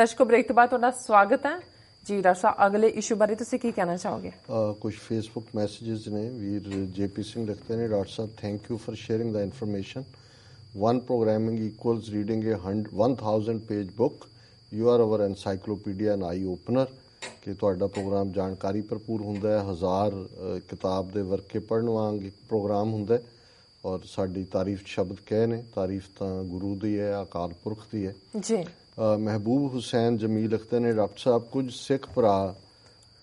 ਦਰਸ਼ਕੋ break ਤੋਂ ਬਾਅਦ ਤੁਹਾਡਾ ਸਵਾਗਤ ਹੈ। ਜੀ ਰਾਸ਼ਾ ਅਗਲੇ ਇਸ਼ੂ ਬਾਰੇ ਤੁਸੀਂ ਕੀ ਕਹਿਣਾ ਚਾਹੋਗੇ? ਕੁਝ ਫੇਸਬੁੱਕ ਮੈਸੇजेस ਨੇ ਵੀਰ ਜੇਪੀ ਸਿੰਘ ਲਿਖਤੇ ਨੇ doctor sahib thank you for sharing the information one programming equals reading a 1000 page book. You are our encyclopedia and eye opener. ਕਿ ਤੁਹਾਡਾ ਪ੍ਰੋਗਰਾਮ ਜਾਣਕਾਰੀ ਭਰਪੂਰ ਹੁੰਦਾ ਹੈ। ਹਜ਼ਾਰ ਕਿਤਾਬ ਦੇ ਵਰਕੇ ਪੜਨ ਵਾਂਗ ਇੱਕ ਪ੍ਰੋਗਰਾਮ ਹੁੰਦਾ ਹੈ। ਔਰ ਸਾਡੀ ਤਾਰੀਫ ਸ਼ਬਦ ਕਹੇ ਨੇ। ਤਾਰੀਫ ਤਾਂ ਗੁਰੂ ਦੀ ਹੈ ਅਕਾਲ ਪੁਰਖ ਦੀ ਹੈ। ਜੀ। ਮਹਿਬੂਬ ਹੁਸੈਨ, ਜਮੀਲ ਲਿਖਦੇ ਨੇ ਡਾਕਟਰ ਸਾਹਿਬ ਕੁਝ ਸਿੱਖ ਭਰਾ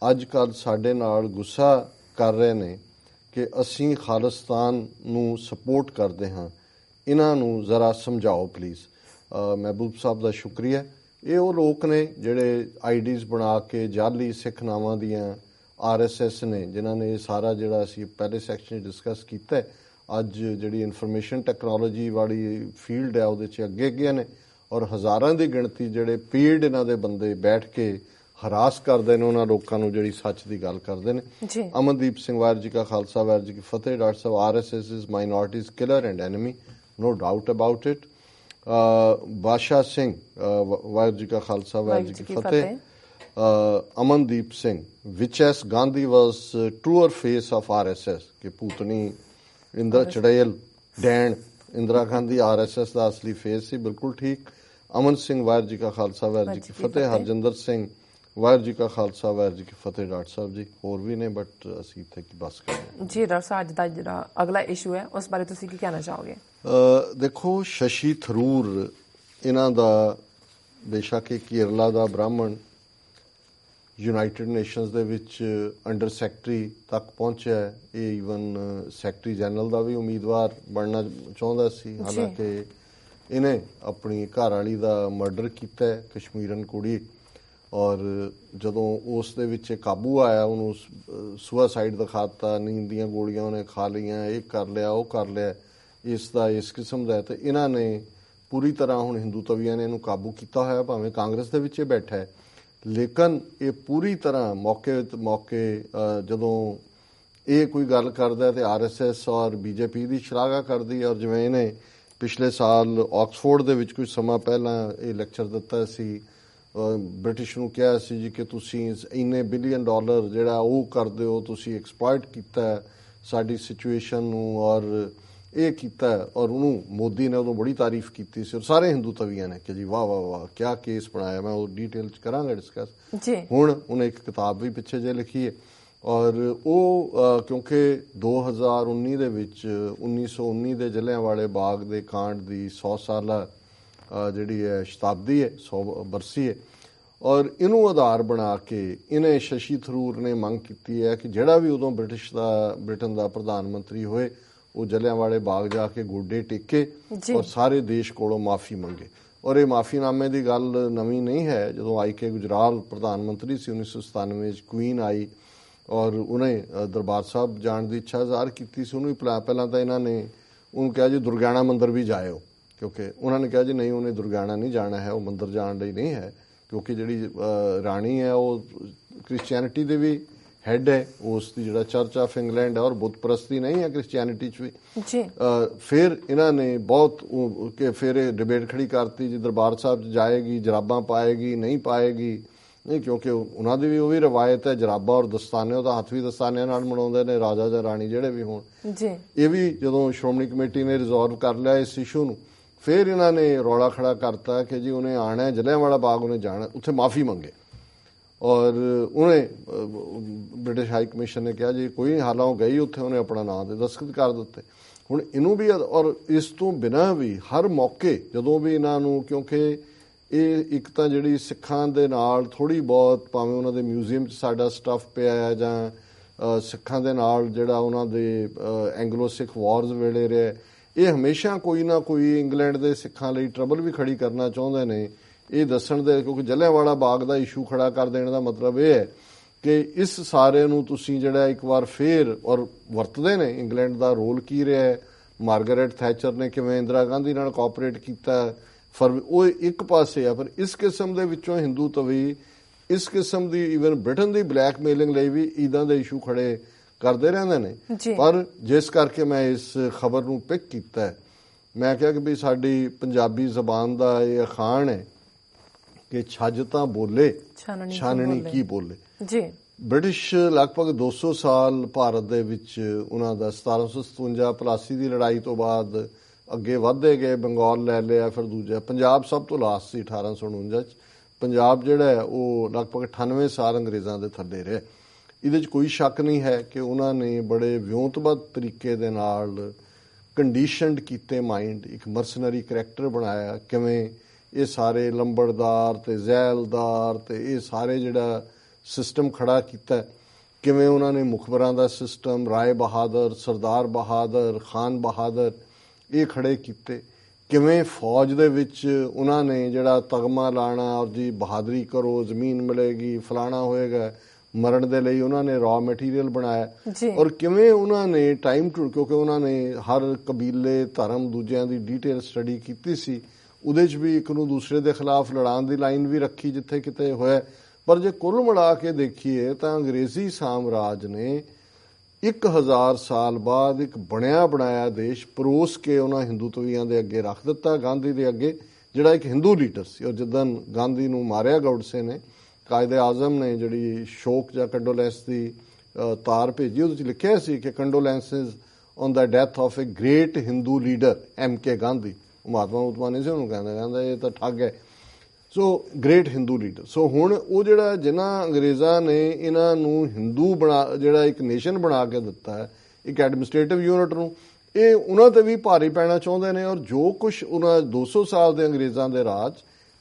ਅੱਜ ਕੱਲ ਸਾਡੇ ਨਾਲ ਗੁੱਸਾ ਕਰ ਰਹੇ ਨੇ ਕਿ ਅਸੀਂ ਖਾਲਿਸਤਾਨ ਨੂੰ ਸਪੋਰਟ ਕਰਦੇ ਹਾਂ। ਇਹਨਾਂ ਨੂੰ ਜ਼ਰਾ ਸਮਝਾਓ ਪਲੀਜ਼ ਮਹਿਬੂਬ ਸਾਹਿਬ ਦਾ ਸ਼ੁਕਰੀਆ। ਇਹ ਉਹ ਲੋਕ ਨੇ ਜਿਹੜੇ ਆਈਡੀਜ਼ ਬਣਾ ਕੇ ਜਾਲੀ ਸਿੱਖ ਨਾਵਾਂ ਦੀਆਂ ਆਰਐਸਐਸ ਨੇ, ਜਿਨ੍ਹਾਂ ਨੇ ਇਹ ਸਾਰਾ ਜਿਹੜਾ ਅਸੀਂ ਪਹਿਲੇ ਸੈਕਸ਼ਨ 'ਚ ਡਿਸਕਸ ਕੀਤਾ ਅੱਜ ਜਿਹੜੀ ਇਨਫੋਰਮੇਸ਼ਨ ਟੈਕਨੋਲੋਜੀ ਵਾਲੀ ਫੀਲਡ ਹੈ, ਉਹਦੇ 'ਚ ਅੱਗੇ ਅੱਗੇ ਨੇ। ਔਰ ਹਜ਼ਾਰਾਂ ਦੀ ਗਿਣਤੀ ਜਿਹੜੇ ਪੀੜ ਇਹਨਾਂ ਦੇ ਬੰਦੇ ਬੈਠ ਕੇ ਹਰਾਸ ਕਰਦੇ ਨੇ ਉਹਨਾਂ ਲੋਕਾਂ ਨੂੰ ਜਿਹੜੀ ਸੱਚ ਦੀ ਗੱਲ ਕਰਦੇ ਨੇ। ਅਮਨਦੀਪ ਸਿੰਘ ਵਾਹਿਗੁਰੂ ਜੀ ਕਾ ਖਾਲਸਾ ਵਾਹਿਗੁਰੂ ਜੀ ਕੀ ਫਤਿਹ doctor sahib RSS is minorities killer and enemy no doubt about it Basha Singh ah, ਵਾ- ਵਾਹਿਗੁਰੂ ਜੀ ਕਾ ਖਾਲਸਾ ਵਾਹਿਗੁਰੂ ਜੀ ਕੀ ਫਤਿਹ। ਅਮਨਦੀਪ ਸਿੰਘ ਵਿਚ S Gandhi was truer face of RSS ਕਿ ਪੂਤਨੀ ਇੰਦਰ ਚੜੇਲ ਡੈਣ ਇੰਦਰਾ ਗਾਂਧੀ ਆਰਐਸਐਸ ਦਾ ਅਸਲੀ ਫੇਸ ਸੀ ਬਿਲਕੁਲ ਠੀਕ ਅਮਨ ਸਿੰਘ ਵਾਹਿਗੁਰੂ ਜੀ ਕਾ ਖਾਲਸਾ ਵਾਹਿਗੁਰੂ ਜੀ ਕੀ ਫਤਿਹ ਹਰਜਿੰਦਰ ਸਿੰਘ ਵਾਹਿਗੁਰੂ ਜੀ ਕਾ ਖਾਲਸਾ ਵਾਹਿਗੁਰੂ ਜੀ ਕੀ ਫਤਿਹ ਡਾਕਟਰ ਸਾਹਿਬ ਜੀ ਹੋਰ ਵੀ ਨੇ ਬਟ ਅਸੀਂ ਇੱਥੇ ਕੀ ਬਸ ਕਰਦੇ ਜੀ ਡਾਕਟਰ ਸਾਹਿਬ ਅੱਜ ਦਾ ਜਿਹੜਾ ਅਗਲਾ ਇਸ਼ੂ ਹੈ ਉਸ ਬਾਰੇ ਤੁਸੀਂ ਕੀ ਕਹਿਣਾ ਚਾਹੋਗੇ ਦੇਖੋ ਸ਼ਸ਼ੀ ਥਰੂਰ ਇਹਨਾਂ ਦਾ ਬੇਸ਼ੱਕ ਇਹ ਕੇਰਲਾ ਦਾ ਬ੍ਰਾਹਮਣ ਯੂਨਾਈਟਿਡ ਨੇਸ਼ਨਸ ਦੇ ਵਿੱਚ ਅੰਡਰ ਸੈਕਟਰੀ ਤੱਕ ਪਹੁੰਚਿਆ ਹੈ। ਇਹ ਈਵਨ ਸੈਕਟਰੀ ਜਨਰਲ ਦਾ ਵੀ ਉਮੀਦਵਾਰ ਬਣਨਾ ਚਾਹੁੰਦਾ ਸੀ। ਹਾਲਾਂਕਿ ਇਹਨੇ ਆਪਣੀ ਘਰ ਵਾਲੀ ਦਾ ਮਰਡਰ ਕੀਤਾ ਕਸ਼ਮੀਰਨ ਕੁੜੀ। ਔਰ ਜਦੋਂ ਉਸ ਦੇ ਵਿੱਚ ਕਾਬੂ ਆਇਆ ਉਹਨੂੰ ਸੁਸਾਈਡ ਦਿਖਾਤਾ ਨੀਂਦ ਦੀਆਂ ਗੋਲੀਆਂ ਉਹਨੇ ਖਾ ਲਈਆਂ ਇਹ ਕਰ ਲਿਆ ਉਹ ਕਰ ਲਿਆ ਇਸ ਦਾ ਇਸ ਕਿਸਮ ਦਾ ਤੇ ਇਹਨਾਂ ਨੇ ਪੂਰੀ ਤਰ੍ਹਾਂ ਹੁਣ ਹਿੰਦੂ ਤਵੀਆਂ ਨੇ ਇਹਨੂੰ ਕਾਬੂ ਕੀਤਾ ਹੋਇਆ ਭਾਵੇਂ ਕਾਂਗਰਸ ਦੇ ਵਿੱਚ ਇਹ ਬੈਠਾ ਹੈ। ਲੇਕਿਨ ਇਹ ਪੂਰੀ ਤਰ੍ਹਾਂ ਮੌਕੇ ਮੌਕੇ ਜਦੋਂ ਇਹ ਕੋਈ ਗੱਲ ਕਰਦਾ ਹੈ ਤੇ ਆਰਐਸਐਸ ਔਰ ਬੀਜੇਪੀ ਦੀ ਸ਼ਲਾਘਾ ਕਰਦੀ ਔਰ ਜਿਵੇਂ ਇਹਨੇ ਪਿਛਲੇ ਸਾਲ ਆਕਸਫੋਰਡ ਦੇ ਵਿੱਚ ਕੁਝ ਸਮਾਂ ਪਹਿਲਾਂ ਇਹ ਲੈਕਚਰ ਦਿੱਤਾ ਸੀ ਬ੍ਰਿਟਿਸ਼ ਨੂੰ ਕਿਹਾ ਸੀ ਜੀ ਕਿ ਤੁਸੀਂ ਇੰਨੇ ਬਿਲੀਅਨ ਡਾਲਰ ਜਿਹੜਾ ਉਹ ਕਰਦੇ ਹੋ, ਤੁਸੀਂ ਐਕਸਪਲੋਇਟ ਕੀਤਾ ਸਾਡੀ ਸਿਚੁਏਸ਼ਨ ਨੂੰ ਔਰ ਇਹ ਕੀਤਾ ਔਰ ਉਹਨੂੰ ਮੋਦੀ ਨੇ ਉਦੋਂ ਬੜੀ ਤਾਰੀਫ ਕੀਤੀ ਸੀ ਔਰ ਸਾਰੇ ਹਿੰਦੂ ਤਵੀਆਂ ਨੇ ਕਿ ਜੀ ਵਾਹ ਵਾਹ ਵਾਹ ਕੀ ਕੇਸ ਬਣਾਇਆ ਮੈਂ ਉਹ ਡੀਟੇਲ ਚ ਕਰਾਂਗਾ ਡਿਸਕਸ ਜੀ। ਹੁਣ ਉਹਨੇ ਇੱਕ ਕਿਤਾਬ ਵੀ ਪਿੱਛੇ ਜੇ ਲਿਖੀ ਹੈ ਔਰ ਉਹ ਕਿਉਂਕਿ 2019 ਦੇ ਵਿੱਚ 1919 ਦੇ ਜਲਿਆਂਵਾਲੇ ਬਾਗ ਦੇ ਕਾਂਡ ਦੀ 100 ਸਾਲਾ ਜਿਹੜੀ ਹੈ ਸ਼ਤਾਬਦੀ ਹੈ 100 ਬਰਸੀ ਹੈ ਔਰ ਇਹਨੂੰ ਆਧਾਰ ਬਣਾ ਕੇ ਇਹਨੇ ਸ਼ਸ਼ੀ ਥਰੂਰ ਨੇ ਮੰਗ ਕੀਤੀ ਹੈ ਕਿ ਜਿਹੜਾ ਵੀ ਉਦੋਂ ਬ੍ਰਿਟਿਸ਼ ਦਾ ਬ੍ਰਿਟਨ ਦਾ ਪ੍ਰਧਾਨ ਮੰਤਰੀ ਹੋਏ ਉਹ ਜਲਿਆਂਵਾਲੇ ਬਾਗ ਜਾ ਕੇ ਗੋਡੇ ਟੇਕੇ। ਔਰ ਸਾਰੇ ਦੇਸ਼ ਕੋਲੋਂ ਮਾਫੀ ਮੰਗੇ। ਔਰ ਇਹ ਮਾਫੀਨਾਮੇ ਦੀ ਗੱਲ ਨਵੀਂ ਨਹੀਂ ਹੈ। ਜਦੋਂ ਆਈ ਕੇ ਗੁਜਰਾਲ ਪ੍ਰਧਾਨ ਮੰਤਰੀ ਸੀ 1997 ਵਿੱਚ ਕੁਈਨ ਆਈ ਔਰ ਉਹਨੇ ਦਰਬਾਰ ਸਾਹਿਬ ਜਾਣ ਦੀ ਇੱਛਾ ਜ਼ਾਹਰ ਕੀਤੀ ਸੀ। ਉਹਨੂੰ ਹੀ ਪਹਿਲਾਂ- ਪਹਿਲਾਂ ਤਾਂ ਇਹਨਾਂ ਨੇ ਉਹਨੂੰ ਕਿਹਾ ਜੀ ਦੁਰਗਿਆਣਾ ਮੰਦਿਰ ਵੀ ਜਾਇਓ। ਕਿਉਂਕਿ ਉਹਨਾਂ ਨੇ ਕਿਹਾ ਜੀ ਨਹੀਂ ਉਹਨੇ ਦੁਰਗਿਆਣਾ ਨਹੀਂ ਜਾਣਾ ਹੈ ਉਹ ਮੰਦਿਰ ਜਾਣ ਲਈ ਨਹੀਂ ਹੈ। ਕਿਉਂਕਿ ਜਿਹੜੀ ਰਾਣੀ ਹੈ ਉਹ ਕ੍ਰਿਸਚੀਅਨਿਟੀ ਦੇ ਵੀ ਹੈੱਡ ਹੈ ਉਸ ਦੀ ਜਿਹੜਾ ਚਰਚ ਆਫ ਇੰਗਲੈਂਡ ਹੈ ਔਰ ਬੁੱਤ ਪ੍ਰਸਤੀ ਨਹੀਂ ਹੈ ਕ੍ਰਿਸਚੀਅਨਿਟੀ 'ਚ ਵੀ ਜੀ ਫਿਰ ਇਹਨਾਂ ਨੇ ਬਹੁਤ ਕਿ ਫਿਰ ਇਹ ਡਿਬੇਟ ਖੜੀ ਕਰਤੀ ਜੀ ਦਰਬਾਰ ਸਾਹਿਬ 'ਚ ਜਾਏਗੀ ਜਰਾਬਾਂ ਪਾਏਗੀ ਨਹੀਂ ਪਾਏਗੀ ਨਹੀਂ ਕਿਉਂਕਿ ਉਹ- ਉਹਨਾਂ ਦੀ ਵੀ ਉਹ ਵੀ ਰਵਾਇਤ ਹੈ ਜਰਾਬਾਂ ਔਰ ਦਸਤਾਨੇ ਉਹ ਤਾਂ ਹੱਥ ਵੀ ਦਸਤਾਨਿਆਂ ਨਾਲ ਮਨਾਉਂਦੇ ਨੇ ਰਾਜਾ ਜਾਂ ਰਾਣੀ ਜਿਹੜੇ ਵੀ ਹੋਣ। ਜੀ। ਇਹ ਵੀ ਜਦੋਂ ਸ਼੍ਰੋਮਣੀ ਕਮੇਟੀ ਨੇ ਰਿਜ਼ੋਲਵ ਕਰ ਲਿਆ ਇਸ ਇਸ਼ੂ ਨੂੰ ਫਿਰ ਇਹਨਾਂ ਨੇ ਰੌਲਾ ਖੜਾ ਕਰਤਾ ਕਿ ਜੀ ਉਹਨੇ ਆਣਾ ਜਲਿਆਂਵਾਲਾ ਬਾਗ ਉਹਨੇ ਜਾਣਾ ਉੱਥੇ ਮਾਫੀ ਮੰਗੇ। ਔਰ ਉਹਨੇ ਬ੍ਰਿਟਿਸ਼ ਹਾਈ ਕਮਿਸ਼ਨ ਨੇ ਕਿਹਾ ਜੀ, ਕੋਈ ਹਾਲਾਂ ਗਈ ਉੱਥੇ, ਉਹਨੇ ਆਪਣਾ ਨਾਮ ਦੇ ਦਸਖਤ ਕਰ ਦਿੱਤੇ। ਹੁਣ ਇਹਨੂੰ ਵੀ, ਔਰ ਇਸ ਤੋਂ ਬਿਨਾਂ ਵੀ ਹਰ ਮੌਕੇ, ਜਦੋਂ ਵੀ ਇਹਨਾਂ ਨੂੰ, ਕਿਉਂਕਿ ਇਹ ਇੱਕ ਤਾਂ ਜਿਹੜੀ ਸਿੱਖਾਂ ਦੇ ਨਾਲ ਥੋੜੀ ਬਹੁਤ, ਭਾਵੇਂ ਉਹਨਾਂ ਦੇ ਮਿਊਜ਼ੀਅਮ 'ਚ ਸਾਡਾ ਸਟੱਫ ਪਿਆ ਹੈ, ਜਾਂ ਸਿੱਖਾਂ ਦੇ ਨਾਲ ਜਿਹੜਾ ਉਹਨਾਂ ਦੇ ਐਂਗਲੋ ਸਿੱਖ ਵਾਰਸ ਵੇਲੇ ਰਿਹਾ ਇਹ ਹਮੇਸ਼ਾ ਕੋਈ ਨਾ ਕੋਈ ਇੰਗਲੈਂਡ ਦੇ ਸਿੱਖਾਂ ਲਈ ਟਰਬਲ ਵੀ ਖੜੀ ਕਰਨਾ ਚਾਹੁੰਦੇ ਨੇ। ਇਹ ਦੱਸਣ ਦੇ ਕਿਉਂਕਿ ਜਲਿਆਂਵਾਲਾ ਬਾਗ ਦਾ ਇਸ਼ੂ ਖੜਾ ਕਰ ਦੇਣ ਦਾ ਮਤਲਬ ਇਹ ਹੈ ਕਿ ਇਸ ਸਾਰੇ ਨੂੰ ਤੁਸੀਂ ਜਿਹੜਾ ਇੱਕ ਵਾਰ ਫੇਰ ਔਰ ਵਰਤਦੇ ਨੇ ਇੰਗਲੈਂਡ ਦਾ ਰੋਲ ਕੀ ਰਿਹਾ ਹੈ? ਮਾਰਗਰੇਟ ਥੈਚਰ ਨੇ ਕਿਵੇਂ ਇੰਦਰਾ ਗਾਂਧੀ ਨਾਲ ਕੋਆਪਰੇਟ ਕੀਤਾ? ਫਰ ਉਹ ਇੱਕ ਪਾਸੇ ਆ ਪਰ ਇਸ ਕਿਸਮ ਦੇ ਵਿੱਚੋਂ ਹਿੰਦੂ ਤਵੀ ਇਸ ਕਿਸਮ ਦੀ ਇਵਨ ਬ੍ਰਿਟਨ ਦੀ ਬਲੈਕਮੇਲਿੰਗ ਲਈ ਵੀ ਇਦਾਂ ਦੇ ਇਸ਼ੂ ਖੜੇ ਕਰਦੇ ਰਹਿੰਦੇ ਨੇ। ਪਰ ਜਿਸ ਕਰਕੇ ਮੈਂ ਇਸ ਖਬਰ ਨੂੰ ਪਿਕ ਕੀਤਾ ਮੈਂ ਕਿਹਾ ਕਿ ਵੀ ਸਾਡੀ ਪੰਜਾਬੀ ਜ਼ਬਾਨ ਦਾ ਇਹ ਅਖਾਣ ਹੈ ਕਿ ਛੱਜ ਤਾਂ ਬੋਲੇ ਛਾਨਣੀ ਕੀ ਬੋਲੇ? ਜੀ। ਬ੍ਰਿਟਿਸ਼ ਲਗਭਗ 200 ਸਾਲ ਭਾਰਤ ਦੇ ਵਿੱਚ ਉਹਨਾਂ ਦਾ 1757 ਪਲਾਸੀ ਦੀ ਲੜਾਈ ਤੋਂ ਬਾਅਦ ਅੱਗੇ ਵਧਦੇ ਗਏ ਬੰਗਾਲ ਲੈ ਲਿਆ ਫਿਰ ਦੂਜਾ ਪੰਜਾਬ ਸਭ ਤੋਂ ਲਾਸਟ ਸੀ 1849 ਚ। ਪੰਜਾਬ ਜਿਹੜਾ ਹੈ ਉਹ ਲਗਭਗ 98 ਸਾਲ ਅੰਗਰੇਜ਼ਾਂ ਦੇ ਥੱਲੇ ਰਿਹਾ। ਇਹਦੇ 'ਚ ਕੋਈ ਸ਼ੱਕ ਨਹੀਂ ਹੈ ਕਿ ਉਹਨਾਂ ਨੇ ਬੜੇ ਵਿਉਂਤਬੱਧ ਤਰੀਕੇ ਦੇ ਨਾਲ ਕੰਡੀਸ਼ਨਡ ਕੀਤੇ ਮਾਈਂਡ ਇੱਕ ਮਰਸਨਰੀ ਕੈਰੈਕਟਰ ਬਣਾਇਆ ਕਿਵੇਂ ਇਹ ਸਾਰੇ ਲੰਬੜਦਾਰ ਤੇ ਜ਼ੈਲਦਾਰ ਤੇ ਇਹ ਸਾਰੇ ਜਿਹੜਾ ਸਿਸਟਮ ਖੜਾ ਕੀਤਾ ਕਿਵੇਂ ਉਹਨਾਂ ਨੇ ਮੁਖਬਰਾਂ ਦਾ ਸਿਸਟਮ ਰਾਏ ਬਹਾਦਰ ਸਰਦਾਰ ਬਹਾਦਰ ਖਾਨ ਬਹਾਦਰ ਇਹ ਖੜੇ ਕੀਤੇ। ਕਿਵੇਂ ਫੌਜ ਦੇ ਵਿੱਚ ਉਹਨਾਂ ਨੇ ਜਿਹੜਾ ਤਗਮਾ ਲਾਣਾ ਔਰ ਜੀ ਬਹਾਦਰੀ ਕਰੋ ਜ਼ਮੀਨ ਮਿਲੇਗੀ ਫਲਾਣਾ ਹੋਏਗਾ ਮਰਨ ਦੇ ਲਈ ਉਹਨਾਂ ਨੇ ਰॉ ਮਟੀਰੀਅਲ ਬਣਾਇਆ। ਔਰ ਕਿਵੇਂ ਉਹਨਾਂ ਨੇ ਟਾਈਮ ਟੂ ਕਿਉਂਕਿ ਉਹਨਾਂ ਨੇ ਹਰ ਕਬੀਲੇ ਧਰਮ ਦੂਜਿਆਂ ਦੀ ਡੀਟੇਲ ਸਟੱਡੀ ਕੀਤੀ ਸੀ। ਉਹਦੇ 'ਚ ਵੀ ਇੱਕ ਨੂੰ ਦੂਸਰੇ ਦੇ ਖਿਲਾਫ ਲੜਾਉਣ ਦੀ ਲਾਈਨ ਵੀ ਰੱਖੀ ਜਿੱਥੇ ਕਿਤੇ ਹੋਇਆ ਪਰ ਜੇ ਕੁੱਲ ਮਿਲਾ ਕੇ ਦੇਖੀਏ ਤਾਂ ਅੰਗਰੇਜ਼ੀ ਸਾਮਰਾਜ ਨੇ 1000 ਸਾਲ ਬਾਅਦ ਇੱਕ ਬਣਿਆ ਬਣਾਇਆ ਦੇਸ਼ ਪਰੋਸ ਕੇ ਉਹਨਾਂ ਹਿੰਦੂਤਵੀਆਂ ਦੇ ਅੱਗੇ ਰੱਖ ਦਿੱਤਾ, ਗਾਂਧੀ ਦੇ ਅੱਗੇ, ਜਿਹੜਾ ਇੱਕ ਹਿੰਦੂ ਲੀਡਰ ਸੀ। ਔਰ ਜਦਨ ਗਾਂਧੀ ਨੂੰ ਮਾਰਿਆ ਗੌਡਸੇ ਨੇ ਕਾਇਦੇ ਆਜ਼ਮ ਨੇ ਜਿਹੜੀ ਸ਼ੋਕ ਜਾਂ ਕੰਡੋਲੈਂਸ ਦੀ ਤਾਰ ਭੇਜੀ, ਉਹਦੇ ਵਿੱਚ ਲਿਖਿਆ ਸੀ ਕਿ condolences on the death of a great Hindu leader M K Gandhi ਉਹ ਮਹਾਤਮਾ ਉਤਮਾ ਨਹੀਂ ਸੀ, ਉਹਨੂੰ ਕਹਿੰਦਾ ਕਹਿੰਦਾ ਇਹ ਤਾਂ ਠੱਗ ਹੈ। So great Hindu leader so ਹੁਣ ਉਹ ਜਿਹੜਾ ਜਿਨ੍ਹਾਂ ਅੰਗਰੇਜ਼ਾਂ ਨੇ ਇਹਨਾਂ ਨੂੰ ਹਿੰਦੂ ਬਣਾ, ਜਿਹੜਾ ਇੱਕ ਨੇਸ਼ਨ ਬਣਾ ਕੇ ਦਿੱਤਾ ਹੈ, ਇੱਕ ਐਡਮਿਨਿਸਟ੍ਰੇਟਿਵ ਯੂਨਿਟ ਨੂੰ, ਇਹ ਉਹਨਾਂ ਤੇ ਵੀ ਭਾਰੀ ਪੈਣਾ ਚਾਹੁੰਦੇ ਨੇ ਔਰ ਜੋ ਕੁਝ ਉਹਨਾਂ 200 ਸਾਲ ਦੇ ਅੰਗਰੇਜ਼ਾਂ ਦੇ ਰਾਜ,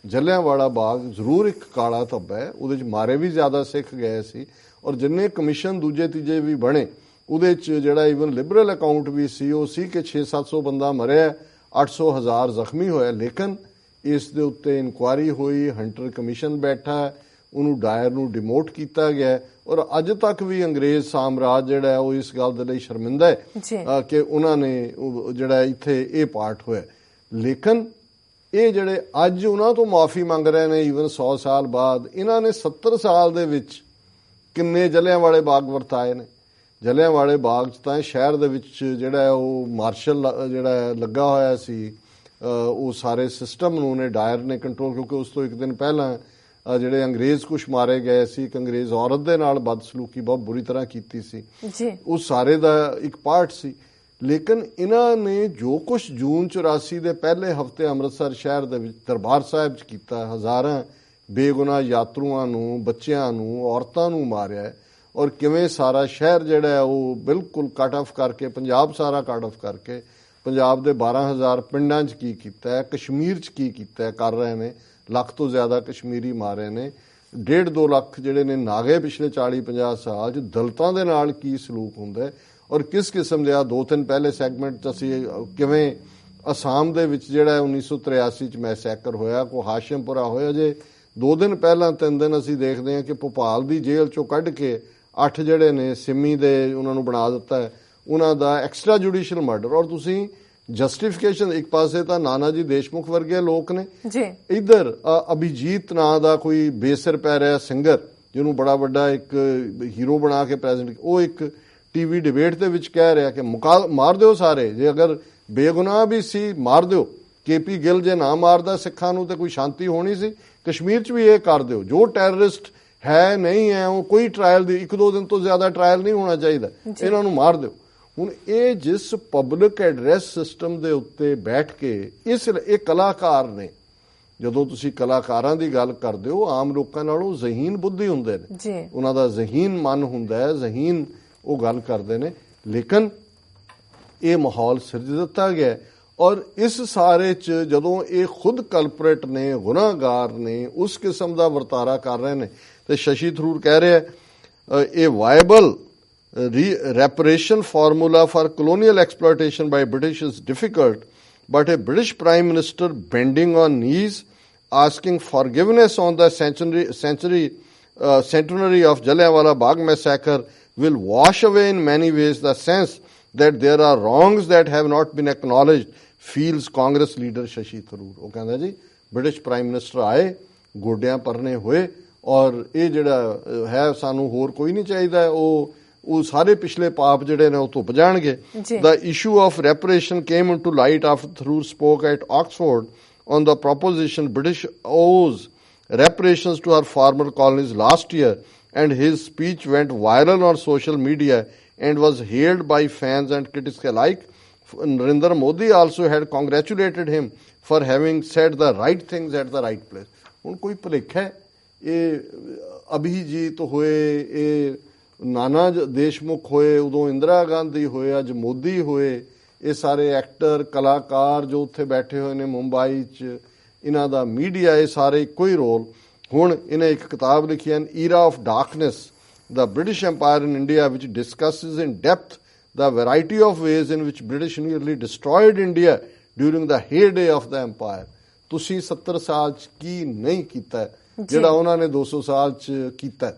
ਜਲਿਆਂਵਾਲਾ ਬਾਗ ਜ਼ਰੂਰ ਇੱਕ ਕਾਲਾ ਧੱਬਾ ਹੈ, ਉਹਦੇ ਚ ਮਾਰੇ ਵੀ ਜ਼ਿਆਦਾ ਸਿੱਖ ਗਏ ਸੀ ਔਰ ਜਿੰਨੇ ਕਮਿਸ਼ਨ ਦੂਜੇ ਤੀਜੇ ਵੀ ਬਣੇ, ਉਹਦੇ ਚ ਜਿਹੜਾ ਇਵਨ ਲਿਬਰਲ ਅਕਾਊਂਟ ਵੀ ਸੀ, ਉਹ ਸੀ ਕਿ 6-700 ਬੰਦਾ ਮਰਿਆ 800 ਹਜ਼ਾਰ ਜ਼ਖਮੀ ਹੋਇਆ ਲੇਕਿਨ ਇਸ ਦੇ ਉੱਤੇ ਇਨਕੁਆਰੀ ਹੋਈ ਹੰਟਰ ਕਮਿਸ਼ਨ ਬੈਠਾ ਉਹਨੂੰ ਡਾਇਰ ਨੂੰ ਡਿਮੋਟ ਕੀਤਾ ਗਿਆ ਔਰ ਅੱਜ ਤੱਕ ਵੀ ਅੰਗਰੇਜ਼ ਸਾਮਰਾਜ ਜਿਹੜਾ ਹੈ ਉਹ ਇਸ ਗੱਲ ਦੇ ਲਈ ਸ਼ਰਮਿੰਦਾ ਹੈ ਕਿ ਉਹਨਾਂ ਨੇ ਜਿਹੜਾ ਇੱਥੇ ਇਹ ਪਾਰਟ ਹੋਇਆ ਲੇਕਿਨ ਇਹ ਜਿਹੜੇ ਅੱਜ ਉਹਨਾਂ ਤੋਂ ਮਾਫੀ ਮੰਗ ਰਹੇ ਨੇ ਈਵਨ 100 ਸਾਲ ਬਾਅਦ ਇਹਨਾਂ ਨੇ 70 ਸਾਲ ਦੇ ਵਿੱਚ ਕਿੰਨੇ ਜਲਿਆਂ ਵਾਲੇ ਬਾਗ ਵਰਤਾਏ ਨੇ। ਜਲਿਆਂ ਵਾਲੇ ਬਾਗ ਚ ਤਾਂ ਸ਼ਹਿਰ ਦੇ ਵਿੱਚ ਜਿਹੜਾ ਉਹ ਮਾਰਸ਼ਲ ਜਿਹੜਾ ਲੱਗਾ ਹੋਇਆ ਸੀ ਉਹ ਸਾਰੇ ਸਿਸਟਮ ਨੂੰ ਨੇ ਡਾਇਰ ਨੇ ਕੰਟਰੋਲ ਕਿਉਂਕਿ ਉਸ ਤੋਂ ਇੱਕ ਦਿਨ ਪਹਿਲਾਂ ਜਿਹੜੇ ਅੰਗਰੇਜ਼ ਕੁਛ ਮਾਰੇ ਗਏ ਸੀ ਇੱਕ ਅੰਗਰੇਜ਼ ਔਰਤ ਦੇ ਨਾਲ ਬਦਸਲੂਕੀ ਬਹੁਤ ਬੁਰੀ ਤਰ੍ਹਾਂ ਕੀਤੀ ਸੀ। ਜੀ। ਉਹ ਸਾਰੇ ਦਾ ਇੱਕ ਪਾਰਟ ਸੀ। ਲੇਕਿਨ ਇਹਨਾਂ ਨੇ ਜੋ ਕੁਝ ਜੂਨ 84 ਦੇ ਪਹਿਲੇ ਹਫ਼ਤੇ ਅੰਮ੍ਰਿਤਸਰ ਸ਼ਹਿਰ ਦੇ ਵਿੱਚ ਦਰਬਾਰ ਸਾਹਿਬ 'ਚ ਕੀਤਾ ਹਜ਼ਾਰਾਂ ਬੇਗੁਨਾਹ ਯਾਤਰੂਆਂ ਨੂੰ ਬੱਚਿਆਂ ਨੂੰ ਔਰਤਾਂ ਨੂੰ ਮਾਰਿਆ ਔਰ ਕਿਵੇਂ ਸਾਰਾ ਸ਼ਹਿਰ ਜਿਹੜਾ ਉਹ ਬਿਲਕੁਲ ਕੱਟ ਆਫ ਕਰਕੇ, ਪੰਜਾਬ ਸਾਰਾ ਕੱਟ ਆਫ ਕਰਕੇ, ਪੰਜਾਬ ਦੇ 12000 ਪਿੰਡਾਂ 'ਚ ਕੀ ਕੀਤਾ ਹੈ, ਕਸ਼ਮੀਰ 'ਚ ਕੀ ਕੀਤਾ ਹੈ, ਕਰ ਰਹੇ ਨੇ, ਲੱਖ ਤੋਂ ਜ਼ਿਆਦਾ ਕਸ਼ਮੀਰੀ ਮਾਰੇ ਨੇ। ਡੇਢ 2 ਲੱਖ ਜਿਹੜੇ ਨੇ ਨਾਗੇ ਪਿਛਲੇ 40 50 ਸਾਲ 'ਚ ਦਲਤਾਂ ਦੇ ਨਾਲ ਕੀ ਸਲੂਕ ਹੁੰਦਾ ਔਰ ਕਿਸ ਕਿਸਮ ਦੇ ਆ ਦੋ ਤਿੰਨ ਪਹਿਲੇ ਸੈਗਮੈਂਟ 'ਚ ਅਸੀਂ ਕਿਵੇਂ ਅਸਾਮ ਦੇ ਵਿੱਚ ਜਿਹੜਾ ਹੈ 1983 ਚ ਮੈਸੈਕਰ ਹੋਇਆ, ਕੋ ਹਾਸ਼ਮਪੁਰਾ ਹੋਇਆ ਜੇ, ਦੋ ਦਿਨ ਪਹਿਲਾਂ ਤਿੰਨ ਦਿਨ ਅਸੀਂ ਦੇਖਦੇ ਹਾਂ ਕਿ ਭੋਪਾਲ ਦੀ ਜੇਲ੍ਹ ਚੋਂ ਕੱਢ ਕੇ ਅੱਠ ਜਿਹੜੇ ਨੇ ਸਿੰਮੀ ਦੇ ਉਹਨਾਂ ਨੂੰ ਬਣਾ ਦਿੱਤਾ ਹੈ। ਉਹਨਾਂ ਦਾ ਐਕਸਟਰਾ ਜੁਡੀਸ਼ੀਅਲ ਮਰਡਰ ਔਰ ਤੁਸੀਂ ਜਸਟੀਫਿਕੇਸ਼ਨ ਇੱਕ ਪਾਸੇ ਤਾਂ ਨਾਨਾ ਜੀ ਦੇਸ਼ਮੁਖ ਵਰਗੇ ਲੋਕ ਨੇ। ਜੀ। ਇਧਰ ਅਭਿਜੀਤ ਨਾਂ ਦਾ ਕੋਈ ਬੇਸਰ ਪੈ ਰਿਹਾ ਸਿੰਗਰ ਜਿਹਨੂੰ ਬੜਾ ਵੱਡਾ ਇੱਕ ਹੀਰੋ ਬਣਾ ਕੇ ਪ੍ਰੈਜ਼ੈਂਟ ਉਹ ਇੱਕ ਟੀਵੀ ਡਿਬੇਟ ਦੇ ਵਿੱਚ ਕਹਿ ਰਿਹਾ ਕਿ ਮਾਰ ਦਿਓ ਸਾਰੇ। ਜੇ ਅਗਰ ਬੇਗੁਨਾਹ ਵੀ ਸੀ ਮਾਰ ਦਿਓ। ਕੇਪੀ ਗਿੱਲ ਜੇ ਨਾ ਮਾਰਦਾ ਸਿੱਖਾਂ ਨੂੰ ਤੇ ਕੋਈ ਸ਼ਾਂਤੀ ਹੋਣੀ ਸੀ। ਕਸ਼ਮੀਰ 'ਚ ਵੀ ਇਹ ਕਰ ਦਿਓ। ਜੋ ਟੈਰਰਿਸਟ ਹੈ ਨਹੀਂ ਹੈ ਉਹ ਕੋਈ ਟ੍ਰਾਇਲ ਦੀ ਇੱਕ ਦੋ ਦਿਨ ਤੋਂ ਜ਼ਿਆਦਾ ਟ੍ਰਾਇਲ ਨਹੀਂ ਹੋਣਾ ਚਾਹੀਦਾ। ਇਹਨਾਂ ਨੂੰ ਮਾਰ ਦਿਓ। ਹੁਣ ਇਹ ਜਿਸ ਪਬਲਿਕ ਐਡਰੈਸ ਸਿਸਟਮ ਦੇ ਉੱਤੇ ਬੈਠ ਕੇ ਇਸ ਇਹ ਕਲਾਕਾਰ ਨੇ ਜਦੋਂ ਤੁਸੀਂ ਕਲਾਕਾਰਾਂ ਦੀ ਗੱਲ ਕਰਦੇ ਹੋ ਆਮ ਲੋਕਾਂ ਨਾਲੋਂ ਜ਼ਹੀਨ ਬੁੱਧੀ ਹੁੰਦੇ ਨੇ। ਜੀ। ਉਹਨਾਂ ਦਾ ਜ਼ਹੀਨ ਮਨ ਹੁੰਦਾ ਹੈ ਜ਼ਹੀਨ ਉਹ ਗੱਲ ਕਰਦੇ ਨੇ। ਲੇਕਿਨ ਇਹ ਮਾਹੌਲ ਸਿਰਜ ਦਿੱਤਾ ਗਿਆ ਔਰ ਇਸ ਸਾਰੇ ਚ ਜਦੋਂ ਇਹ ਖੁਦ ਕਲਪਰੇਟ ਨੇ ਗੁਨਾਹਗਾਰ ਨੇ ਉਸ ਕਿਸਮ ਦਾ ਵਰਤਾਰਾ ਕਰ ਰਹੇ ਨੇ ਤੇ ਸ਼ਸ਼ੀ ਥਰੂਰ ਕਹਿ ਰਿਹਾ ਹੈ, ਅ, ਇਹ viable reparation formula for colonial exploitation by British is difficult, but a British Prime Minister bending on knees, asking forgiveness on the century, century, uh, centenary of Jallianwala Bagh massacre will wash away in many ways the sense that there are wrongs that have not been acknowledged, feels Congress leader Shashi Tharoor. ਉਹ ਕਹਿੰਦਾ ਜੀ British prime minister ਆਏ ਗੋਡਿਆਂ ਪਰਨੇ ਹੋਏ ਔਰ ਇਹ ਜਿਹੜਾ ਹੈ ਸਾਨੂੰ ਹੋਰ ਕੋਈ ਨਹੀਂ ਚਾਹੀਦਾ ਉਹ ਉਹ ਸਾਰੇ ਪਿਛਲੇ ਪਾਪ ਜਿਹੜੇ ਨੇ ਉਹ ਧੁੱਪ ਜਾਣਗੇ ਜੀ। The issue of reparation came into light after Tharoor spoke at Oxford on the proposition British owes reparations to our former colonies last year, and his speech went viral on social media and was hailed by fans and critics alike. Narendra Modi also had congratulated him for having said the right things at the right place. ਹੁਣ ਕੋਈ ਭੁਲੇਖਾ ਹੈ ਇਹ ਅਭਿਜੀਤ ਹੋਏ ਇਹ ਨਾਨਾ ਦੇਸ਼ਮੁਖ ਹੋਏ ਉਦੋਂ ਇੰਦਰਾ ਗਾਂਧੀ ਹੋਏ ਅੱਜ ਮੋਦੀ ਹੋਏ ਇਹ ਸਾਰੇ ਐਕਟਰ ਕਲਾਕਾਰ ਜੋ ਉੱਥੇ ਬੈਠੇ ਹੋਏ ਨੇ ਮੁੰਬਈ 'ਚ ਇਹਨਾਂ ਦਾ ਮੀਡੀਆ ਇਹ ਸਾਰੇ ਇੱਕੋ ਹੀ ਰੋਲ ਹੁਣ ਇਹਨੇ ਇੱਕ ਕਿਤਾਬ ਲਿਖੀ ਹੈ era of darkness the British empire in India which discusses in depth the variety of ways in which British nearly destroyed India during the heyday of the empire. ਤੁਸੀਂ 70 ਸਾਲ ਚ ਕੀ ਨਹੀਂ ਕੀਤਾ ਜਿਹੜਾ ਉਹਨਾਂ ਨੇ 200 ਸਾਲ ਚ ਕੀਤਾ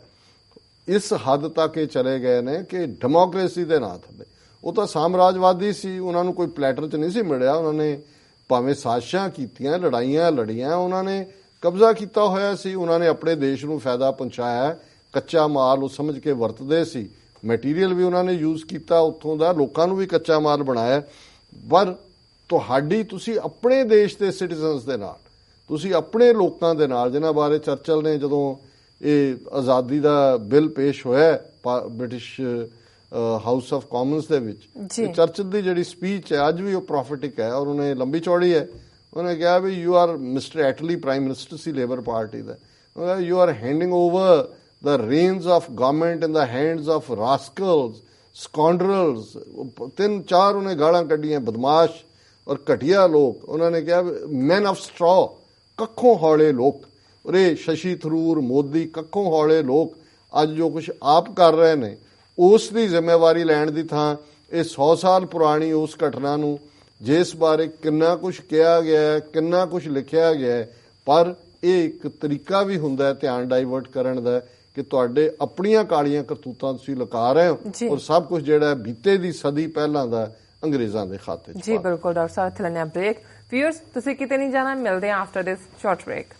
ਇਸ ਹੱਦ ਤੱਕ ਇਹ ਚਲੇ ਗਏ ਨੇ ਕਿ ਡੈਮੋਕ੍ਰੇਸੀ ਦੇ ਨਾਂ ਥੱਲੇ। ਉਹ ਤਾਂ ਸਾਮਰਾਜਵਾਦੀ ਸੀ, ਉਹਨਾਂ ਨੂੰ ਕੋਈ ਪਲੈਟਰ ਚ ਨਹੀਂ ਸੀ ਮਿਲਿਆ। ਉਹਨਾਂ ਨੇ ਭਾਵੇਂ ਸਾਜ਼ਿਸ਼ਾਂ ਕੀਤੀਆਂ, ਲੜਾਈਆਂ ਲੜੀਆਂ, ਉਹਨਾਂ ਨੇ ਕਬਜ਼ਾ ਕੀਤਾ ਹੋਇਆ ਸੀ। ਉਹਨਾਂ ਨੇ ਆਪਣੇ ਦੇਸ਼ ਨੂੰ ਫਾਇਦਾ ਪਹੁੰਚਾਇਆ ਕੱਚਾ ਮਾਲ ਉਹ ਸਮਝ ਕੇ ਵਰਤਦੇ ਸੀ। ਮਟੀਰੀਅਲ ਵੀ ਉਹਨਾਂ ਨੇ ਯੂਜ਼ ਕੀਤਾ, ਉੱਥੋਂ ਦਾ ਲੋਕਾਂ ਨੂੰ ਵੀ ਕੱਚਾ ਮਾਲ ਬਣਾਇਆ। ਪਰ ਤੁਹਾਡੀ, ਤੁਸੀਂ ਆਪਣੇ ਦੇਸ਼ ਦੇ ਸਿਟੀਜ਼ਨਸ ਦੇ ਨਾਲ ਤੁਸੀਂ ਆਪਣੇ ਲੋਕਾਂ ਦੇ ਨਾਲ ਜਿਨ੍ਹਾਂ ਬਾਰੇ ਚਰਚਲ ਨੇ ਜਦੋਂ ਇਹ ਆਜ਼ਾਦੀ ਦਾ ਬਿੱਲ ਪੇਸ਼ ਹੋਇਆ ਬ੍ਰਿਟਿਸ਼ ਹਾਊਸ ਆਫ ਕਾਮਨਸ ਦੇ ਵਿੱਚ ਚਰਚਲ ਦੀ ਜਿਹੜੀ ਸਪੀਚ ਹੈ ਅੱਜ ਵੀ ਉਹ ਪ੍ਰੋਫਿਟਿਕ ਹੈ ਔਰ ਉਹਨੇ ਲੰਬੀ ਚੌੜੀ ਹੈ। ਉਹਨੇ ਕਿਹਾ ਵੀ you are mister Attlee prime minister C labour party the. You are handing over the reins of government in the hands of rascals, scoundrels, ਤਿੰਨ ਚਾਰ ਉਹਨੇ ਗਾਲਾਂ ਕੱਢੀਆਂ ਬਦਮਾਸ਼ ਔਰ ਘਟੀਆ ਲੋਕ। ਉਹਨਾਂ ਨੇ ਕਿਹਾ ਮੈਨ ਆਫ ਸਟ੍ਰॉ ਕੱਖੋਂ ਹੌਲੇ ਲੋਕ। ਉਰੇ ਸ਼ਸ਼ੀ ਥਰੂਰ ਮੋਦੀ ਕੱਖੋਂ ਹੌਲੇ ਲੋਕ। ਅੱਜ ਜੋ ਕੁਝ ਆਪ ਕਰ ਰਹੇ ਨੇ ਉਸ ਦੀ ਜ਼ਿੰਮੇਵਾਰੀ ਲੈਣ ਦੀ ਥਾਂ ਇਹ 100 ਸਾਲ ਪੁਰਾਣੀ ਉਸ ਘਟਨਾ ਨੂੰ ਜਿਸ ਬਾਰੇ ਕਿੰਨਾ ਕੁਝ ਕਿਹਾ ਗਿਆ ਹੈ ਕਿੰਨਾ ਕੁਝ ਲਿਖਿਆ ਗਿਆ ਹੈ ਪਰ ਇਹ ਇੱਕ ਤਰੀਕਾ ਵੀ ਹੁੰਦਾ ਹੈ ਧਿਆਨ ਡਾਈਵਰਟ ਕਰਨ ਦਾ ਕਿ ਤੁਹਾਡੇ ਆਪਣੀਆਂ ਕਾਲੀਆਂ ਕਰਤੂਤਾਂ ਤੁਸੀਂ ਲੁਕਾ ਰਹੇ। ਹੋ ਔਰ ਸਭ ਕੁਝ ਜਿਹੜਾ ਬੀਤੇ ਦੀ ਸਦੀ ਪਹਿਲਾਂ ਦਾ ਅੰਗਰੇਜ਼ਾਂ ਦੇ ਖਾਤੇ 'ਚ ਜੀ ਬਿਲਕੁਲ ਡਾਕਟਰ ਸਾਹਿਬ ਆ ਬ੍ਰੇਕ ਵੀਅਰਸ ਤੁਸੀਂ ਕਿਤੇ ਨਹੀਂ ਜਾਣਾ ਮਿਲਦੇ ਆ ਆਫਟਰ ਦਿਸ ਸ਼ਾਰਟ ਬ੍ਰੇਕ